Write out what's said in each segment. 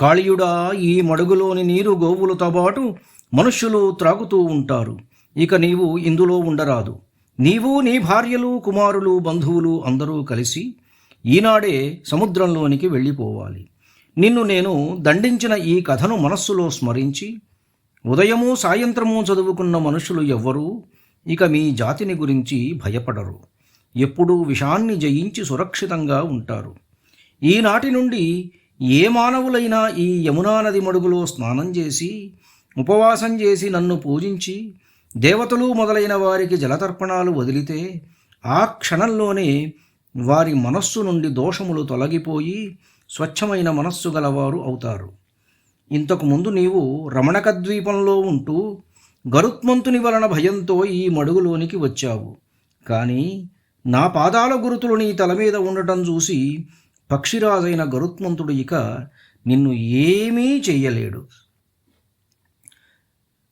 కాళీయుడా ఈ మడుగులోని నీరు గోవులతో పాటు మనుష్యులు త్రాగుతూ ఉంటారు. ఇక నీవు ఇందులో ఉండరాదు. నీవు నీ భార్యలు కుమారులు బంధువులు అందరూ కలిసి ఈనాడే సముద్రంలోనికి వెళ్ళిపోవాలి. నిన్ను నేను దండించిన ఈ కథను మనస్సులో స్మరించి ఉదయము సాయంత్రము చదువుకున్న మనుషులు ఎవ్వరూ ఇక మీ జాతిని గురించి భయపడరు. ఎప్పుడూ విషాన్ని జయించి సురక్షితంగా ఉంటారు. ఈనాటి నుండి ఏ మానవులైనా ఈ యమునా నది మడుగులో స్నానం చేసి ఉపవాసం చేసి నన్ను పూజించి దేవతలు మొదలైన వారికి జలతర్పణాలు వదిలితే ఆ క్షణంలోనే వారి మనస్సు నుండి దోషములు తొలగిపోయి స్వచ్ఛమైన మనస్సు గలవారు అవుతారు. ఇంతకుముందు నీవు రమణక ద్వీపంలో ఉంటూ గరుత్మంతుని వలన భయంతో ఈ మడుగులోనికి వచ్చావు. కానీ నా పాదాల గురుతులు నీ తల మీద ఉండటం చూసి పక్షిరాజైన గరుత్మంతుడు ఇక నిన్ను ఏమీ చెయ్యలేడు.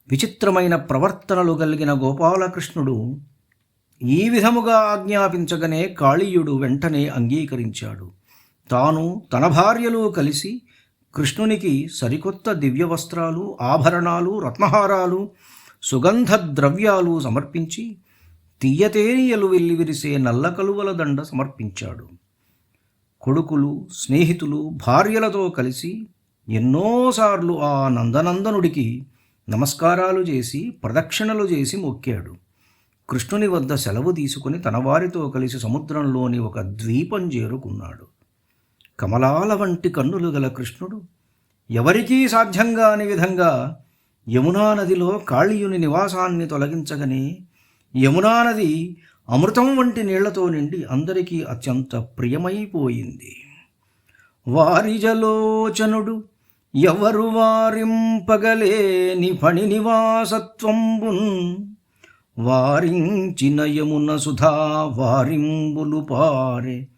విచిత్రమైన ప్రవర్తనలు కలిగిన గోపాలకృష్ణుడు ఈ విధముగా ఆజ్ఞాపించగనే కాళీయుడు వెంటనే అంగీకరించాడు. తాను తన భార్యలు కలిసి కృష్ణునికి సరికొత్త దివ్య వస్త్రాలు ఆభరణాలు రత్నహారాలు సుగంధ ద్రవ్యాలు సమర్పించి తీయతేనియలు వెల్లివిరిసే నల్ల కలువల దండ సమర్పించాడు. కొడుకులు స్నేహితులు భార్యలతో కలిసి ఎన్నోసార్లు ఆ నందనందనుడికి నమస్కారాలు చేసి ప్రదక్షిణలు చేసి మొక్కాడు. కృష్ణుని వద్ద సెలవు తీసుకుని తన వారితో కలిసి సముద్రంలోని ఒక ద్వీపం చేరుకున్నాడు. కమలాల వంటి కన్నులు గల కృష్ణుడు ఎవరికీ సాధ్యం కాని విధంగా యమునా నదిలో కాళీయుని నివాసాన్ని తొలగించగనే యమునా నది అమృతం వంటి నీళ్ళతో నిండి అందరికీ అత్యంత ప్రియమైపోయింది. వారిజలోచనుడు ఎవరు వారింపగలేని ఫణి నివాసత్వంబున్ వారించిన యమున సుధా వారింబులు పారే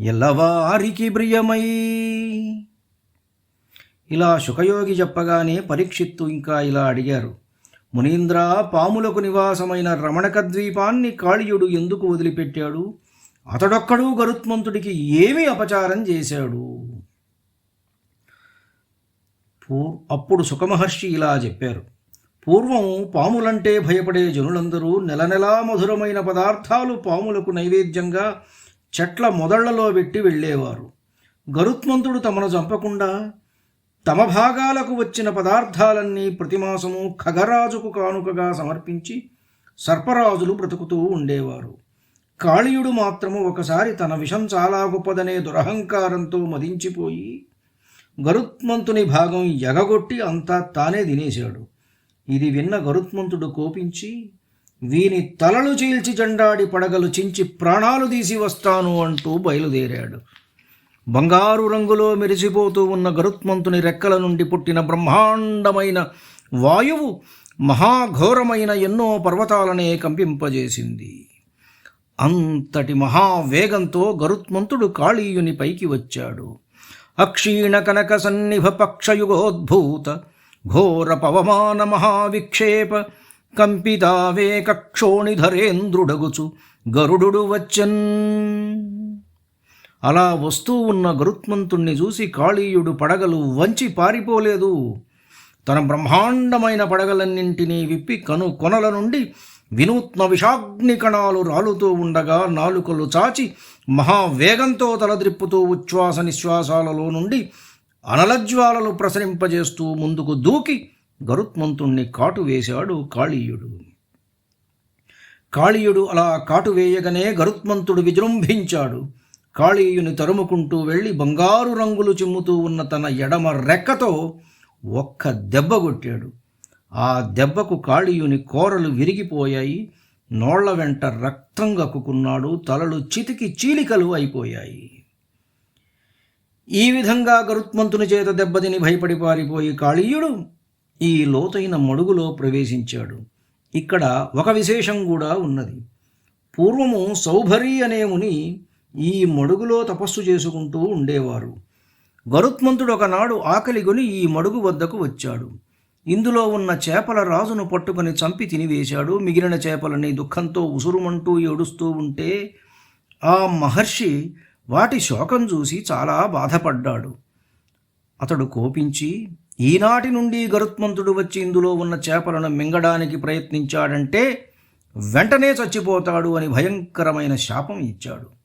ఎల్లవారికి ప్రియమై. ఇలా సుఖయోగి చెప్పగానే పరీక్షిత్తు ఇంకా ఇలా అడిగారు. మునీంద్ర పాములకు నివాసమైన రమణక ద్వీపాన్ని కాళీయుడు ఎందుకు వదిలిపెట్టాడు? అతడొక్కడు గరుత్మంతుడికి ఏమి అపచారం చేశాడు? పూ అప్పుడు సుఖమహర్షి ఇలా చెప్పారు. పూర్వం పాములంటే భయపడే జనులందరూ నెల నెలా మధురమైన పదార్థాలు పాములకు నైవేద్యంగా చెట్ల మొదళ్ళలో పెట్టి వెళ్ళేవారు. గరుత్మంతుడు తమను చంపకుండా తమ భాగాలకు వచ్చిన పదార్థాలన్నీ ప్రతిమాసము ఖగరాజుకు కానుకగా సమర్పించి సర్పరాజులు బ్రతుకుతూ ఉండేవారు. కాళీయుడు మాత్రము ఒకసారి తన విషం చాలా గొప్పదనే దురహంకారంతో మదించిపోయి గరుత్మంతుని భాగం ఎగగొట్టి అంతా తానే తినేశాడు. ఇది విన్న గరుత్మంతుడు కోపించి వీని తలలు చీల్చి జెండాడి పడగలు చించి ప్రాణాలు తీసి వస్తాను అంటూ బయలుదేరాడు. బంగారు రంగులో మెరిసిపోతూ ఉన్న గరుత్మంతుని రెక్కల నుండి పుట్టిన బ్రహ్మాండమైన వాయువు మహాఘోరమైన ఎన్నో పర్వతాలనే కంపింపజేసింది. అంతటి మహావేగంతో గరుత్మంతుడు కాళీయుని పైకి వచ్చాడు. అక్షీణ కనక సన్నిభ పక్షయుగోద్భూత ఘోర పవమాన మహావిక్షేప కంపితావే కక్షోణిధరేంద్రుడగుచు గరుడు వచ్చన్. అలా వస్తూ ఉన్న గరుత్మంతుణ్ణి చూసి కాళీయుడు పడగలు వంచి పారిపోలేదు. తన బ్రహ్మాండమైన పడగలన్నింటినీ విప్పి కను కొనల నుండి వినూత్న విషాగ్ని కణాలు రాలుతూ ఉండగా నాలుకలు చాచి మహావేగంతో తలద్రిప్పుతూ ఉచ్ఛ్వాస నిశ్వాసాలలో నుండి అనలజ్వాలలు ప్రసరింపజేస్తూ ముందుకు దూకి గరుత్మంతుణ్ణి కాటు వేశాడు కాళీయుడు. కాళీయుడు అలా కాటు వేయగానే గరుత్మంతుడు విజృంభించాడు. కాళీయుని తరుముకుంటూ వెళ్ళి బంగారు రంగులు చిమ్ముతూ ఉన్న తన ఎడమ రెక్కతో ఒక్క దెబ్బ కొట్టాడు. ఆ దెబ్బకు కాళీయుని కోరలు విరిగిపోయాయి. నోళ్ళ వెంట రక్తం గక్కుకున్నాడు తలలు చితికి చీలికలు అయిపోయాయి. ఈ విధంగా గరుత్మంతుని చేత దెబ్బతిని భయపడి పారిపోయి కాళీయుడు ఈ లోతైన మడుగులో ప్రవేశించాడు. ఇక్కడ ఒక విశేషం కూడా ఉన్నది. పూర్వము సౌభరి అనే ముని ఈ మడుగులో తపస్సు చేసుకుంటూ ఉండేవారు. గరుత్మంతుడు ఒకనాడు ఆకలిగొని ఈ మడుగు వద్దకు వచ్చాడు. ఇందులో ఉన్న చేపల రాజును పట్టుకొని చంపి తినివేశాడు. మిగిలిన చేపలని దుఃఖంతో ఉసురుమంటూ ఏడుస్తూ ఉంటే ఆ మహర్షి వాటి శోకం చూసి చాలా బాధపడ్డాడు. అతడు కోపించి ఈనాటి నుండి గరుత్మంతుడు వచ్చి ఇందులో ఉన్న చేపలను మింగడానికి ప్రయత్నించాడంటే వెంటనే చచ్చిపోతాడు అని భయంకరమైన శాపం ఇచ్చాడు.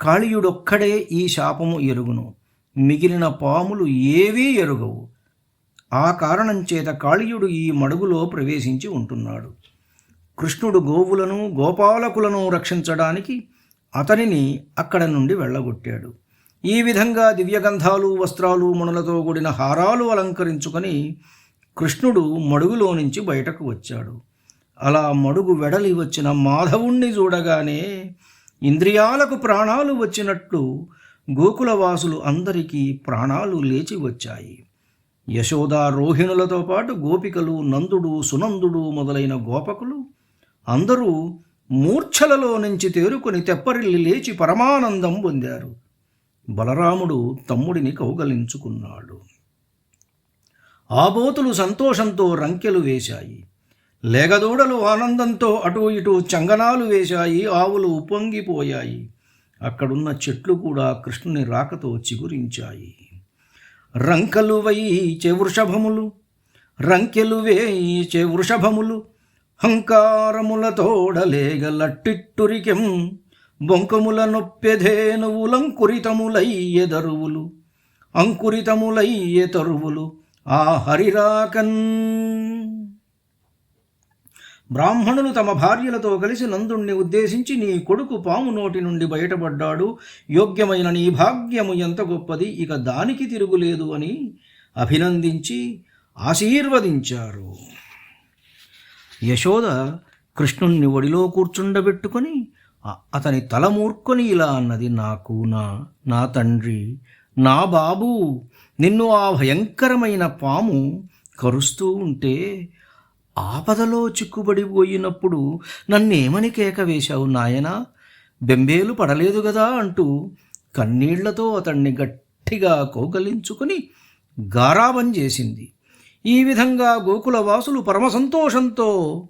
కాళీయుడొక్కడే ఈ శాపము ఎరుగును. మిగిలిన పాములు ఏవీ ఎరుగవు. ఆ కారణం చేత కాళీయుడు ఈ మడుగులో ప్రవేశించి ఉంటున్నాడు. కృష్ణుడు గోవులను గోపాలకులను రక్షించడానికి అతనిని అక్కడ నుండి వెళ్ళగొట్టాడు. ఈ విధంగా దివ్యగంధాలు వస్త్రాలు మునులతో కూడిన హారాలు అలంకరించుకొని కృష్ణుడు మడుగులో నుంచి బయటకు వచ్చాడు. అలా మడుగు వెడలి వచ్చిన మాధవుణ్ణి చూడగానే ఇంద్రియాలకు ప్రాణాలు వచ్చినట్లు గోకులవాసులు అందరికీ ప్రాణాలు లేచి వచ్చాయి. యశోద రోహిణులతో పాటు గోపికలు నందుడు సునందుడు మొదలైన గోపకులు అందరూ మూర్ఛలలో నుంచి తేరుకొని తెప్పరిల్లి లేచి పరమానందం పొందారు. బలరాముడు తమ్ముడిని కౌగలించుకున్నాడు. ఆబోతులు సంతోషంతో రంకెలు వేశాయి. లేగదూడలు ఆనందంతో అటు ఇటు చంగనాలు వేశాయి ఆవులు ఉప్పొంగిపోయాయి అక్కడున్న చెట్లు కూడా కృష్ణుని రాకతో చిగురించాయి. రంకలు వేయి చెవృషభములు రంకెలు వేయి చెవృషభములు హంకారములతోడలేగలట్టిట్టురికెం బొంకముల నొప్పెధేనువులంకురితములయ్యెదరువులు అంకురితములయ్యె తరువులు ఆ హరిరాకన్ బ్రాహ్మణులు తమ భార్యలతో కలిసి నందుణ్ణి ఉద్దేశించి నీ కొడుకు పాము నోటి నుండి బయటపడ్డాడు. యోగ్యమైన నీ భాగ్యము ఎంత గొప్పది ఇక దానికి తిరుగులేదు అని అభినందించి ఆశీర్వదించారు. యశోద కృష్ణుణ్ణి ఒడిలో కూర్చుండబెట్టుకొని అతని తల మూర్కొని ఇలా అన్నది నాకు నా నా తండ్రి నా బాబు నిన్ను ఆ భయంకరమైన పాము కరుస్తూ ఉంటే ఆపదలో చిక్కుబడిపోయినప్పుడు నన్నేమని కేక వేశావు నాయనా? బెంబేలు పడలేదు కదా అంటూ కన్నీళ్ళతో అతన్ని గట్టిగా కోకలించుకుని గారాబం చేసింది. ఈ విధంగా గోకులవాసులు పరమ సంతోషంతో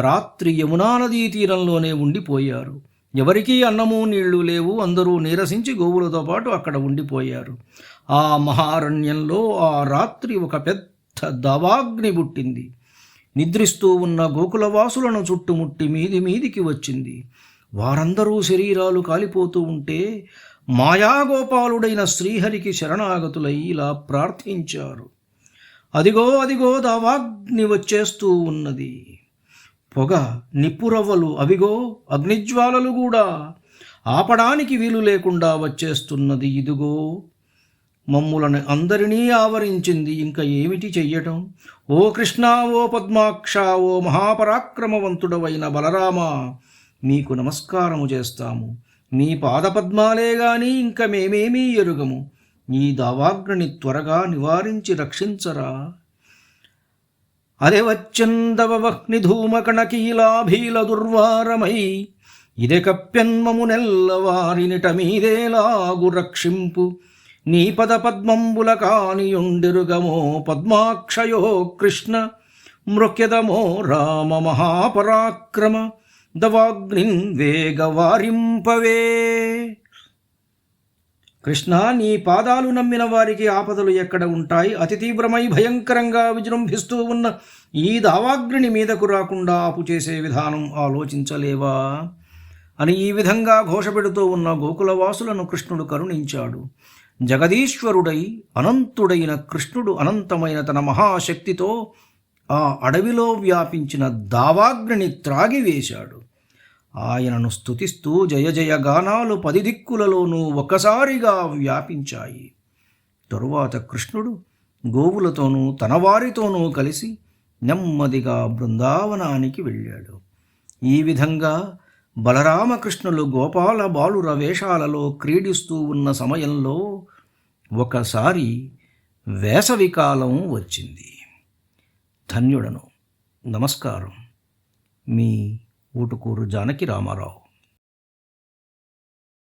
రాత్రి యమునా నదీ తీరంలోనే ఉండిపోయారు. ఎవరికీ అన్నము నీళ్ళు లేవు అందరూ నీరసించి గోవులతో పాటు అక్కడ ఉండిపోయారు. ఆ మహారణ్యంలో ఆ రాత్రి ఒక పెద్ద దవాగ్ని పుట్టింది. నిద్రిస్తూ ఉన్న గోకులవాసులను చుట్టుముట్టి మీది మీదికి వచ్చింది. వారందరూ శరీరాలు కాలిపోతూ ఉంటే మాయాగోపాలుడైన శ్రీహరికి శరణాగతులై ఇలా ప్రార్థించారు. అదిగో అదిగో దావాగ్ని వచ్చేస్తూ ఉన్నది. పొగ నిప్పురవ్వలు అవిగో అగ్నిజ్వాలలు కూడా ఆపడానికి వీలు లేకుండా వచ్చేస్తున్నది. ఇదిగో మమ్ములను అందరినీ ఆవరించింది ఇంకా ఏమిటి చెయ్యటం? ఓ కృష్ణ ఓ పద్మాక్ష ఓ మహాపరాక్రమవంతుడవైన బలరామ మీకు నమస్కారము చేస్తాము. మీ పాదపద్మాలే గాని ఇంక మేమేమీ ఎరుగము. ఈ దావాగ్ని త్వరగా నివారించి రక్షించరా. అదే వచ్చందవహ్నిధూమకణకీలాభీల దుర్వారమై ఇదే కప్యన్మము నెల్లవారినిట మీదేలాగు రక్షింపు. నీ పద పద్మంబుల కానియుండిరుగమో పద్మాక్షయో కృష్ణ మృక్యదమో రామ మహాపరాక్రమ దవాగ్నిన్ వేగవారింపవే. కృష్ణ నీ పాదాలు నమ్మిన వారికి ఆపదలు ఎక్కడ ఉంటాయి? అతి తీవ్రమై భయంకరంగా విజృంభిస్తూ ఉన్న ఈ దావాగ్ని మీదకు రాకుండా ఆపు చేసే విధానం ఆలోచించలేవా? అని ఈ విధంగా ఘోషపెడుతూ ఉన్న గోకులవాసులను కృష్ణుడు కరుణించాడు. జగదీశ్వరుడై అనంతుడైన కృష్ణుడు అనంతమైన తన మహాశక్తితో ఆ అడవిలో వ్యాపించిన దావాగ్నిని త్రాగివేశాడు. ఆయనను స్తుతిస్తూ జయ జయ గానాలు పది దిక్కులలోనూ ఒకసారిగా వ్యాపించాయి. తరువాత కృష్ణుడు గోవులతోనూ తన వారితోనూ కలిసి నెమ్మదిగా బృందావనానికి వెళ్ళాడు. ఈ విధంగా బలరామకృష్ణులు గోపాల బాలుర వేషాలలో క్రీడిస్తూ ఉన్న సమయంలో ఒకసారి వేసవికాలం వచ్చింది. ధన్యుడను. నమస్కారం. మీ ఊటుకూరు జానకి రామారావు.